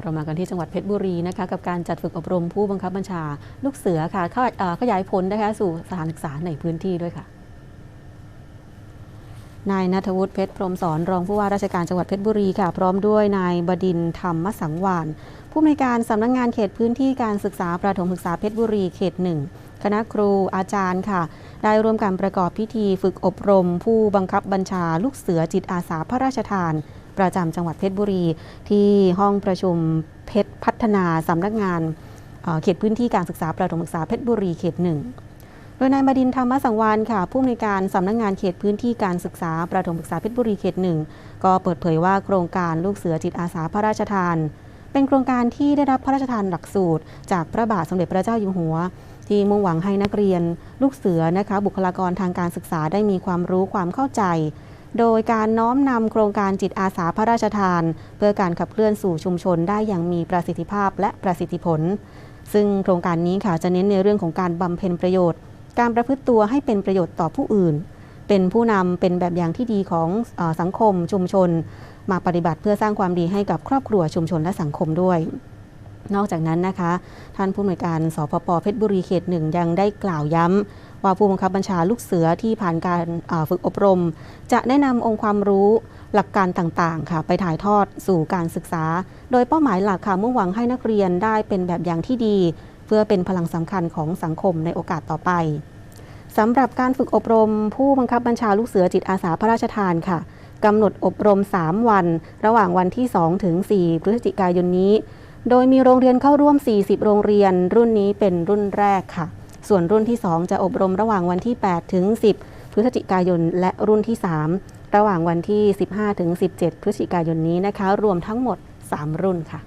เรามากันที่จังหวัดเพชรบุรีนะคะกับการจัดฝึกอบรมผู้บังคับบัญชาลูกเสือค่ะเข้าขยายผลนะคะสู่สถานศึกษาในพื้นที่ด้วยค่ะนายนัทวุฒิเพชรพรมสอนรองผู้ว่าราชการจังหวัดเพชรบุรีค่ะ พร้อมด้วยนายบดินทร์ธรรมสังวานผู้อำนวยการสำนักงงานเขตพื้นที่การศึกษาประถมศึกษาเพชรบุรีเขตหนึ่งคณะครูอาจารย์ค่ะ ได้ร่วมการประกอบพิธีฝึกอบรม ผู้บังคับบัญชาลูกเสือจิตอาสาพระราชทาน ประจำจังหวัดเพชรบุรี ที่ห้องประชุมเพชรพัฒนาสำนักงานเอ่อเขตพื้นที่การศึกษาประถมศึกษาเพชรบุรีเขตหนึ่งโดยนายบดินธรรมสังวานค่ะ ผู้อำนวยการสำนักงานเขตพื้นที่การศึกษาประถมศึกษาเพชรบุรีเขตหนึ่งก็เปิดเผยว่าโครงการลูกเสือจิตอาสาพระราชทาน เป็นโครงการที่ได้รับพระราชทานหลักสูตร จากพระบาทสมเด็จพระเจ้าอยู่หัว ที่มุ่งหวังให้นักเรียน ลูกเสือนะคะบุคลากรทางการศึกษาได้มีความรู้ความเข้าใจ โดยการน้อมนำโครงการจิตอาสาพระราชทาน เพื่อการขับเคลื่อนสู่ชุมชนได้อย่างมีประสิทธิภาพและประสิทธิผล ซึ่งโครงการนี้ค่ะจะเน้นในเรื่องของการบำเพ็ญประโยชน์ การประพฤติตัวให้เป็นประโยชน์ต่อผู้อื่น เป็นผู้นำเป็นแบบอย่างที่ดีของออสังคมชุมชน มาปฏิบัติเพื่อสร้างความดีให้กับครอบครัวชุมชนและสังคมด้วยนอกจากนั้นนะคะ ท่านผู้อำนวยการสพปเพชรบุรีเขตหนึ่งยังได้กล่าวย้ำ ว่าผู้บังคับบัญชาลูกเสือที่ผ่านการฝึกอบรม จะแนะนำองค์ความรู้หลักการต่างๆ ค่ะ ไปถ่ายทอดสู่การศึกษา โดยเป้าหมายหลักค่ะมุ่งหวังให้นักเรียนได้เป็นแบบอย่างที่ดี เพื่อเป็นพลังสำคัญของสังคมในโอกาสต่อไปสำหรับการฝึกอบรม ผู้บังคับบัญชาลูกเสือจิตอาสาพระราชทานค่ะกำหนดอบรม 3 วัน ระหว่างวันที่ 2 ถึง 4 พฤศจิกายนนี้ โดยมีโรงเรียนเข้าร่วม 40 โรงเรียน รุ่นนี้เป็นรุ่นแรกค่ะ ส่วนรุ่นที่ 2 จะอบรมระหว่างวันที่ 8 ถึง 10 พฤศจิกายน และรุ่นที่ 3 ระหว่างวันที่ 15 ถึง 17 พฤศจิกายนนี้นะคะ รวมทั้งหมด 3 รุ่นค่ะ